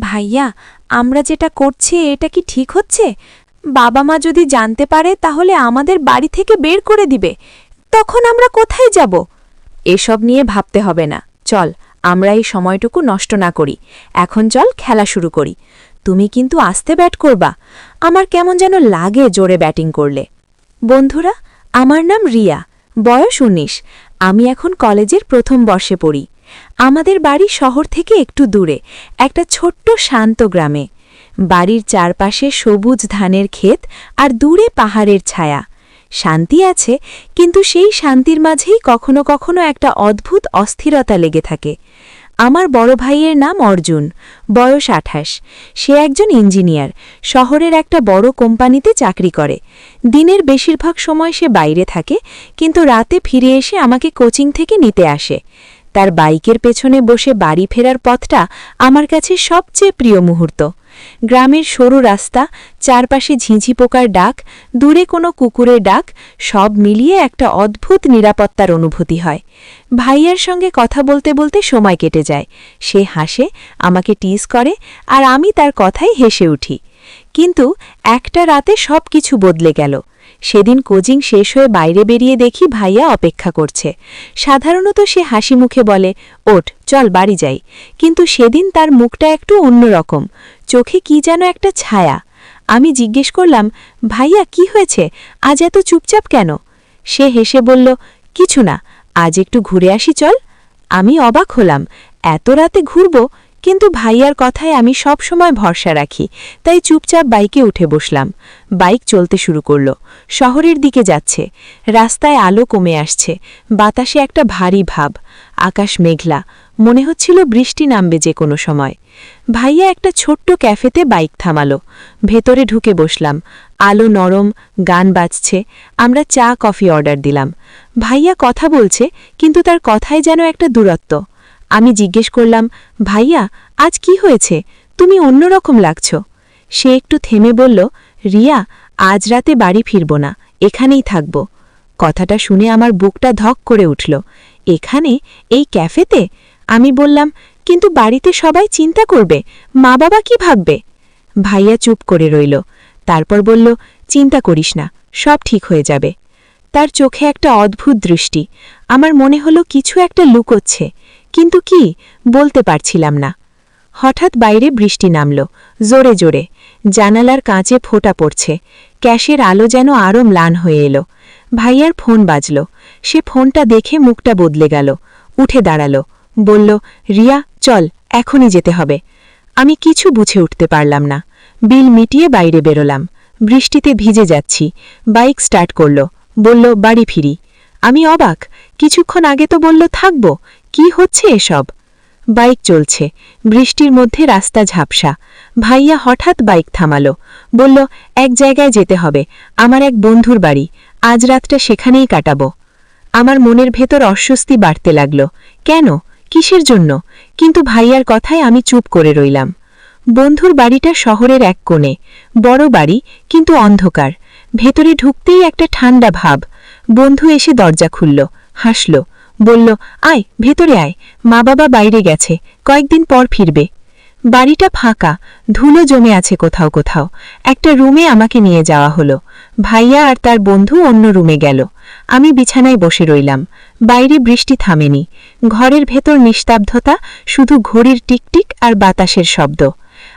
ভাইয়া, আমরা যেটা করছি, এটা কি ঠিক হচ্ছে? বাবা মা যদি জানতে পারে, তাহলে আমাদের বাড়ি থেকে বের করে দিবে। তখন আমরা কোথায় যাব? এসব নিয়ে ভাবতে হবে না। চল, আমরা এই সময়টুকু নষ্ট না করি। এখন চল, খেলা শুরু করি। তুমি কিন্তু আস্তে ব্যাট করবা। আমার কেমন যেন লাগে জোরে ব্যাটিং করলে। বন্ধুরা, আমার নাম রিয়া। বয়স উনিশ। আমি এখন কলেজের প্রথম বর্ষে পড়ি। আমাদের বাড়ি শহর থেকে একটু দূরে, একটা ছোট্ট শান্ত গ্রামে। বাড়ির চারপাশে সবুজ ধানের ক্ষেত আর দূরে পাহাড়ের ছায়া। শান্তি আছে, কিন্তু সেই শান্তির মাঝেই কখনো কখনো একটা অদ্ভুত অস্থিরতা লেগে থাকে। আমার বড় ভাইয়ের নাম অর্জুন, বয়স আঠাশ। সে একজন ইঞ্জিনিয়ার, শহরের একটা বড় কোম্পানিতে চাকরি করে। দিনের বেশিরভাগ সময় সে বাইরে থাকে, কিন্তু রাতে ফিরে এসে আমাকে কোচিং থেকে নিতে আসে। তার বাইকের পেছনে বসে বাড়ি ফেরার পথটা আমার কাছে সবচেয়ে প্রিয় মুহূর্ত। গ্রামের সরু রাস্তা, চারপাশে ঝিঁঝি পোকার ডাক, দূরে কোনো কুকুরের ডাক, সব মিলিয়ে একটা অদ্ভুত নিরাপত্তার অনুভূতি হয়। ভাইয়ার সঙ্গে কথা বলতে বলতে সময় কেটে যায়। সে হাসে, আমাকে টিজ করে আর আমি তার কথাই হেসে উঠি। কিন্তু একটা রাতে সব কিছু বদলে গেল। সেদিন কোচিং শেষ হয়ে বাইরে বেরিয়ে দেখি ভাইয়া অপেক্ষা করছে। সাধারণত সে হাসি মুখে বলে, ওঠ, চল বাড়ি যাই। কিন্তু সেদিন তার মুখটা একটু অন্যরকম। চোখে কি যেন একটা ছায়া। আমি জিজ্ঞেস করলাম, ভাইয়া, কি হয়েছে? আজ এত চুপচাপ কেন? সে হেসে বলল, কিছু না, আজ একটু ঘুরে আসি, চল। আমি অবাক হলাম, এত রাতে ঘুরব? কিন্তু ভাইয়ার কথায় আমি সব সময় ভরসা রাখি, তাই চুপচাপ বাইকে উঠে বসলাম। বাইক চলতে শুরু করল। শহরের দিকে যাচ্ছে। রাস্তায় আলো কমে আসছে। বাতাসে একটা ভারী ভাব। আকাশ মেঘলা। মনে হচ্ছিল বৃষ্টি নামবে যে কোনো সময়। ভাইয়া একটা ছোট্ট ক্যাফেতে বাইক থামালো। ভেতরে ঢুকে বসলাম। আলো নরম, গান বাজছে। আমরা চা, কফি অর্ডার দিলাম। ভাইয়া কথা বলছে, কিন্তু তার কথায় যেন একটা দূরত্ব। আমি জিজ্ঞেস করলাম, ভাইয়া, আজ কি হয়েছে? তুমি অন্যরকম লাগছ। সে একটু থেমে বলল, রিয়া, আজ রাতে বাড়ি ফিরব না, এখানেই থাকব। কথাটা শুনে আমার বুকটা ধক করে উঠল, এখানে? এই ক্যাফেতে? আমি বললাম, কিন্তু বাড়িতে সবাই চিন্তা করবে মা বাবা কি ভাববে? ভাইয়া চুপ করে রইল, তারপর বলল, চিন্তা করিস না, সব ঠিক হয়ে যাবে। তার চোখে একটা অদ্ভুত দৃষ্টি, আমার মনে হলো কিছু একটা লুকোচ্ছে। কিন্তু কি, বলতে পারছিলাম না। হঠাৎ বাইরে বৃষ্টি নামল, জোরে জোরে। জানালার কাঁচে ফোঁটা পড়ছে। ক্যাশের আলো যেন আরও ম্লান হয়ে এলো। ভাইয়ার ফোন বাজল। সে ফোনটা দেখে মুখটা বদলে গেল, উঠে দাঁড়াল। বলল, রিয়া, চল, এখনই যেতে হবে। আমি কিছু বুঝে উঠতে পারলাম না। বিল মিটিয়ে বাইরে বেরোলাম। বৃষ্টিতে ভিজে যাচ্ছি। বাইক স্টার্ট করল। বলল, বাড়ি ফিরি। আমি অবাক। কিছুক্ষণ আগে তো বলল, থাকব। কি হচ্ছে এসব? বাইক চলছে। বৃষ্টির মধ্যে রাস্তা ঝাপসা। ভাইয়া হঠাৎ বাইক থামালো। বলল, এক জায়গায় যেতে হবে। আমার এক বন্ধুর বাড়ি। আজ রাতটা সেখানেই কাটাবো। আমার মনের ভেতর অস্বস্তি বাড়তে লাগল। কেন? কিসের জন্য? কিন্তু ভাইয়ার কথায় আমি চুপ করে রইলাম। বন্ধুর বাড়িটা শহরের এক কোণে। বড় বাড়ি, কিন্তু অন্ধকার। ভেতরে ঢুকতেই একটা ঠান্ডা ভাব। বন্ধু এসে দরজা খুলল, হাসল। বলল, আয়, ভেতরে আয়। মা বাবা বাইরে গেছে। কয়েকদিন পর ফিরবে। বাড়িটা ফাঁকা। ধুলো জমে আছে কোথাও কোথাও। একটা রুমে আমাকে নিয়ে যাওয়া হলো। ভাইয়া আর তার বন্ধু অন্য রুমে গেল। আমি বিছানায় বসে রইলাম। বাইরে বৃষ্টি থামেনি। ঘরের ভেতর নিস্তব্ধতা, শুধু ঘড়ির টিকটিক আর বাতাসের শব্দ।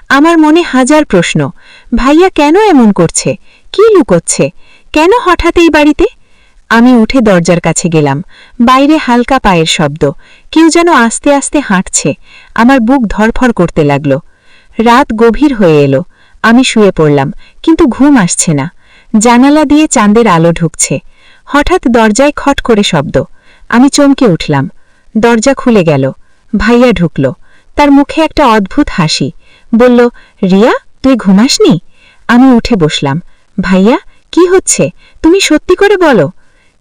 আমার মনে হাজার প্রশ্ন। ভাইয়া কেন এমন করছে? কি লুকোচ্ছে? কেন হঠাৎ এই বাড়িতে? আমি উঠে দরজার কাছে গেলাম। বাইরে হালকা পায়ের শব্দ। কেউ যেন আস্তে আস্তে হাঁটছে। আমার বুক ধরফর করতে লাগল। রাত গভীর হয়ে এলো। আমি শুয়ে পড়লাম, কিন্তু ঘুম আসছে না। জানালা দিয়ে চাঁদের আলো ঢুকছে। হঠাৎ দরজায় খট করে শব্দ। আমি চমকে উঠলাম। দরজা খুলে গেল। ভাইয়া ঢুকল। তার মুখে একটা অদ্ভুত হাসি। বলল, রিয়া, তুই ঘুমাসনি? আমি উঠে বসলাম। ভাইয়া, কি হচ্ছে? তুমি সত্যি করে বলো।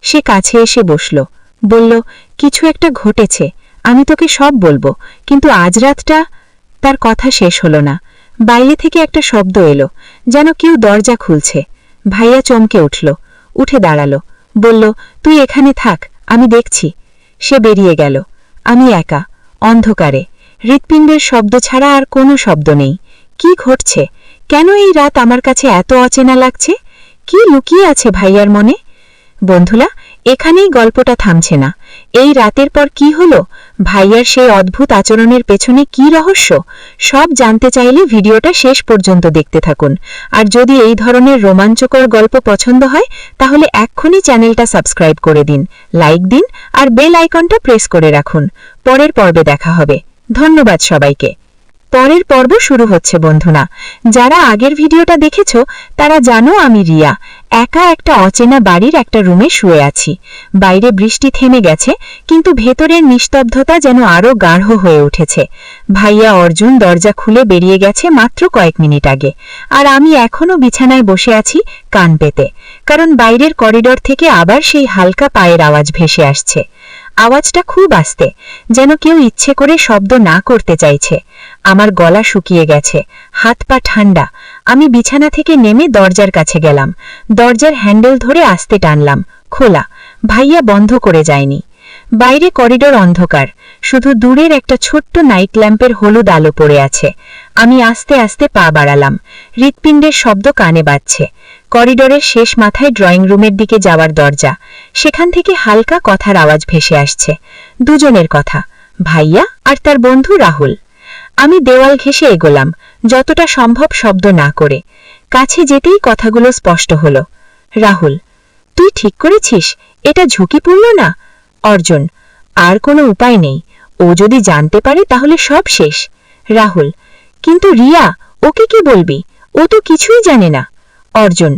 সে কাছে এসে বসল। বলল, কিছু একটা ঘটেছে, আমি তোকে সব বলব, কিন্তু আজ রাতটা তার কথা শেষ হলো না। বাইরে থেকে একটা শব্দ এলো, যেন কেউ দরজা খুলছে। ভাইয়া চমকে উঠল, উঠে দাঁড়াল, বলল, তুই এখানে থাক, আমি দেখছি। সে বেরিয়ে গেল। আমি একা, অন্ধকারে। হৃৎপিণ্ডের শব্দ ছাড়া আর কোনো শব্দ নেই। কি ঘটছে? কেন এই রাত আমার কাছে এত অচেনা লাগছে? কি লুকিয়ে আছে ভাইয়ার মনে? বন্ধুরা, এখানেই গল্পটা থামছে না। এই রাতের পর কি হলো? ভাইয়ার সেই অদ্ভুত আচরণের পেছনে কি রহস্য? সব জানতে চাইলে ভিডিওটা শেষ পর্যন্ত দেখতে থাকুন। আর যদি এই ধরনের রোমাঞ্চকর গল্প পছন্দ হয়, তাহলে এক্ষুনি চ্যানেলটা সাবস্ক্রাইব করে দিন, লাইক দিন, আর বেল আইকনটা প্রেস করে রাখুন। পরের পর্বে দেখা হবে। ধন্যবাদ সবাইকে। পরের পর্ব শুরু হচ্ছে বন্ধুরা। যারা আগের ভিডিওটা দেখেছ, তারা জানো আমি রিয়া। একা একটা অচেনা বাড়ির একটা রুমে শুয়ে আছি। বাইরে বৃষ্টি থেমে গেছে, কিন্তু ভেতরের নিস্তব্ধতা যেন আরও গাঢ় হয়ে উঠেছে। ভাইয়া অর্জুন দরজা খুলে বেরিয়ে গেছে মাত্র কয়েক মিনিট আগে। আর আমি এখনও বিছানায় বসে আছি কান পেতে। কারণ বাইরের করিডর থেকে আবার সেই হালকা পায়ের আওয়াজ ভেসে আসছে। আওয়াজটা খুব আস্তে, যেন কেউ ইচ্ছে করে শব্দ না করতে চাইছে। আমার গলা শুকিয়ে গেছে, হাত পা ঠান্ডা। আমি বিছানা থেকে নেমে দরজার কাছে গেলাম। দরজার হ্যান্ডেল ধরে আস্তে টানলাম। খোলা, ভাইয়া বন্ধ করে যায়নি। বাইরে করিডোর অন্ধকার। শুধু দূরের একটা ছোট্ট নাইট ল্যাম্পের হলুদ আলো পড়ে আছে। আমি আস্তে আস্তে পা বাড়ালাম। হৃৎপিণ্ডের শব্দ কানে বাজছে। করিডোরের শেষ মাথায় ড্রয়িং রুমের দিকে যাওয়ার দরজা। সেখান থেকে হালকা কথার আওয়াজ ভেসে আসছে। দুজনের কথা। ভাইয়া আর তার বন্ধু রাহুল। আমি দেওয়াল ঘেঁষে এগোলাম, যতটা সম্ভব শব্দ না করে। কাছে যেতেই কথাগুলো স্পষ্ট হল। রাহুল, তুই ঠিক করেছিস? এটা ঝুঁকিপূর্ণ না? অর্জুন আর কোনো উপায় নেই। ও যদি জানতে পারে তাহলে সব শেষ। রাহুল, কিন্তু রিয়া, ওকে কি বলবি? ও তো কিছুই জানে না। অর্জুন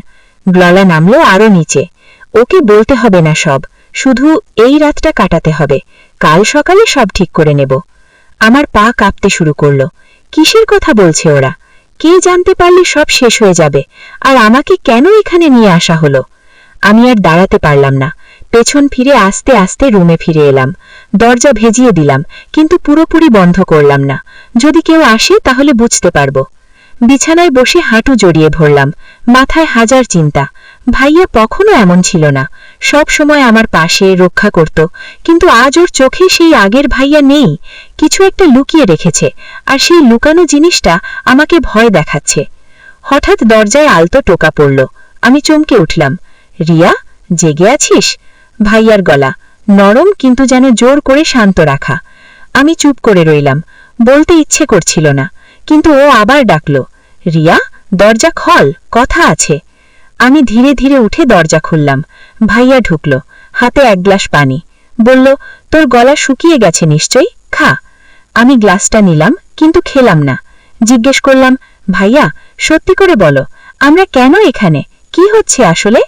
গ্ললা নামলো আরও নিচে। ওকে বলতে হবে না সব। শুধু এই রাতটা কাটাতে হবে। কাল সকালে সব ঠিক করে নেব। আমার পা কাঁপতে শুরু করল। কিসের কথা বলছে ওরা? কে জানতে পারলে সব শেষ হয়ে যাবে? আর আমাকে কেন এখানে নিয়ে আসা হলো? আমি আর দাঁড়াতে পারলাম না। পেছন ফিরে আস্তে আস্তে রুমে ফিরে এলাম। দরজা ভেজিয়ে দিলাম, কিন্তু পুরোপুরি বন্ধ করলাম না। যদি কেউ আসে, তাহলে বুঝতে পারব। বিছানায় বসে হাঁটু জড়িয়ে ভরলাম মাথায় হাজার চিন্তা। ভাইয়া কখনো এমন ছিল না। সব সময় আমার পাশে রক্ষা করত, কিন্তু আজ ওর চোখে সেই আগের ভাইয়া নেই। কিছু একটা লুকিয়ে রেখেছে, আর সেই লুকানো জিনিসটা আমাকে ভয় দেখাচ্ছে। হঠাৎ দরজায় আলতো টোকা পড়ল। আমি চমকে উঠলাম। রিয়া, জেগে আছিস? ভাইয়ার গলা। নরম কিন্তু যেন জোর করে শান্ত রাখা। আমি চুপ করে রইলাম। বলতে ইচ্ছে করছিল না। কিন্তু ও আবার ডাকল, রিয়া, দরজা খল, কথা আছে। আমি ধীরে ধীরে উঠে দরজা খুললাম। ভাইয়া ঢুকল, হাতে এক গ্লাস পানি। বলল, তোর গলা শুকিয়ে গেছে নিশ্চয়ই? খা। আমি গ্লাসটা নিলাম, কিন্তু খেলাম না। জিজ্ঞেস করলাম, ভাইয়া, সত্যি করে বলো, আমরা কেন এখানে? কি হচ্ছে আসলে?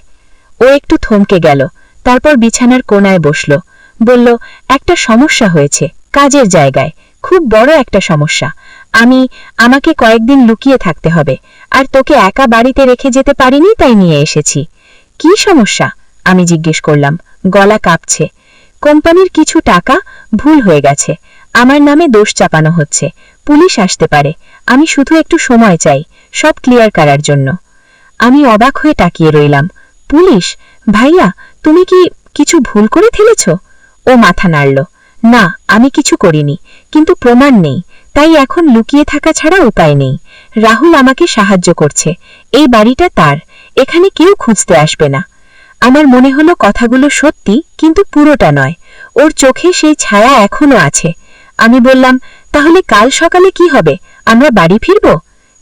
ও একটু থমকে গেল তারপর বিছানার কোনায় বসল। বলল, একটা সমস্যা হয়েছে, কাজের জায়গায়। খুব বড় একটা সমস্যা। আমি, আমাকে কয়েকদিন লুকিয়ে থাকতে হবে। আর তোকে একা বাড়িতে রেখে যেতে পারিনি, তাই নিয়ে এসেছি। কি সমস্যা? আমি জিজ্ঞেস করলাম। গলা কাঁপছে। কোম্পানির কিছু টাকা? ভুল হয়ে গেছে। আমার নামে দোষ চাপানো হচ্ছে। পুলিশ আসতে পারে। আমি শুধু একটু সময় চাই, সব ক্লিয়ার করার জন্য। আমি অবাক হয়ে তাকিয়ে রইলাম। পুলিশ? ভাইয়া তুমি কি কিছু ভুল করে ফেলেছ? ও মাথা নাড়ল। না, আমি কিছু করিনি, কিন্তু প্রমাণ নেই, তাই এখন লুকিয়ে থাকা ছাড়া উপায় নেই। রাহুল আমাকে সাহায্য করছে, এই বাড়িটা তার, এখানে কেউ খুঁজতে আসবে না। আমার মনে হলো কথাগুলো সত্যি, কিন্তু পুরোটা নয়। ওর চোখে সেই ছায়া এখনও আছে। আমি বললাম, তাহলে কাল সকালে কি হবে? আমরা বাড়ি ফিরব?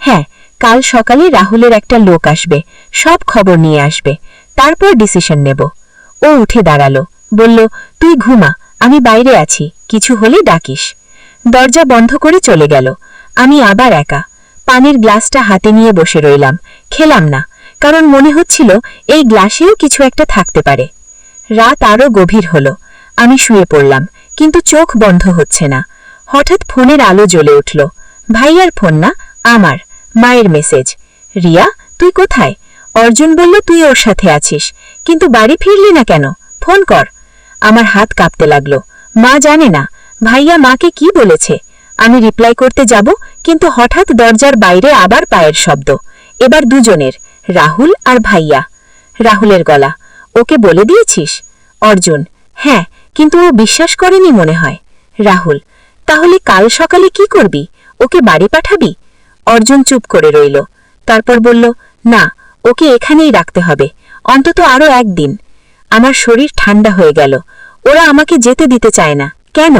হ্যাঁ কাল সকালে রাহুলের একটা লোক আসবে, সব খবর নিয়ে আসবে। তারপর ডিসিশন নেব। ও উঠে দাঁড়াল। বলল, তুই ঘুমা, আমি বাইরে আছি, কিছু হলে ডাকিস। দরজা বন্ধ করে চলে গেল। আমি আবার একা। পানির গ্লাসটা হাতে নিয়ে বসে রইলাম। খেলাম না, কারণ মনে হচ্ছিল এই গ্লাসেও কিছু একটা থাকতে পারে। রাত আরও গভীর হল। আমি শুয়ে পড়লাম, কিন্তু চোখ বন্ধ হচ্ছে না। হঠাৎ ফোনের আলো জ্বলে উঠল। ভাইয়ার ফোন না, আমার, মায়ের মেসেজ। রিয়া, তুই কোথায়? অর্জুন বলল, তুই ওর সাথে আছিস, কিন্তু বাড়ি ফিরলি না কেন? ফোন কর। আমার হাত কাঁপতে লাগল। মা জানে না, ভাইয়া মাকে কি বলেছে? আমি রিপ্লাই করতে যাব, কিন্তু হঠাৎ দরজার বাইরে আবার পায়ের শব্দ। এবার দুজনের, রাহুল আর ভাইয়া। রাহুলের গলা, ওকে বলে দিয়েছিস? অর্জুন হ্যাঁ কিন্তু ও বিশ্বাস করেনি মনে হয়। রাহুল, তাহলে কাল সকালে কি করবি? ওকে বাড়ি পাঠাবি? অর্জুন চুপ করে রইল। তারপর বলল, না ওকে এখানেই রাখতে হবে। অন্তত আরও একদিন। আমার শরীর ঠান্ডা হয়ে গেল। ওরা আমাকে যেতে দিতে চায় না। কেন?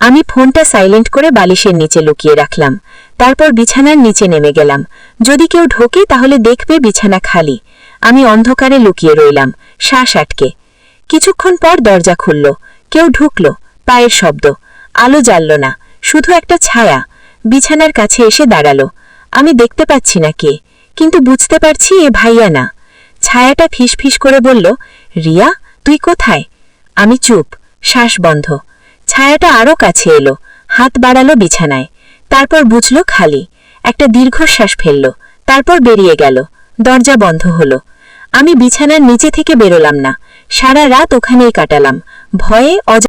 আমি ফোনটা সাইলেন্ট করে বালিশের নিচে লুকিয়ে রাখলাম। তারপর বিছানার নিচে নেমে গেলাম। যদি কেউ ঢোকে তাহলে দেখবে বিছানা খালি। আমি অন্ধকারে লুকিয়ে রইলাম, শ্বাস আটকে। কিছুক্ষণ পর দরজা খুলল। কেউ ঢুকল, পায়ের শব্দ। আলো জ্বালল না, শুধু একটা ছায়া। বিছানার কাছে এসে দাঁড়াল। আমি দেখতে পাচ্ছি না কে। কিন্তু বুঝতে পারছি এ ভাইয়া না। ছায়াটা ফিসফিস করে বলল, রিয়া, তুই কোথায়? আমি চুপ, শ্বাস বন্ধ। ছায়াটা আরও কাছে এলো, হাত বাড়ালো বিছানায়। তারপর বুঝল খালি, একটা দীর্ঘশ্বাস ফেলল, তারপর বেরিয়ে গেল, দরজা বন্ধ হলো। আমি বিছানার নিচে থেকে বেরোলাম না, সারা রাত ওখানেই কাটালাম, ভয়ে অজা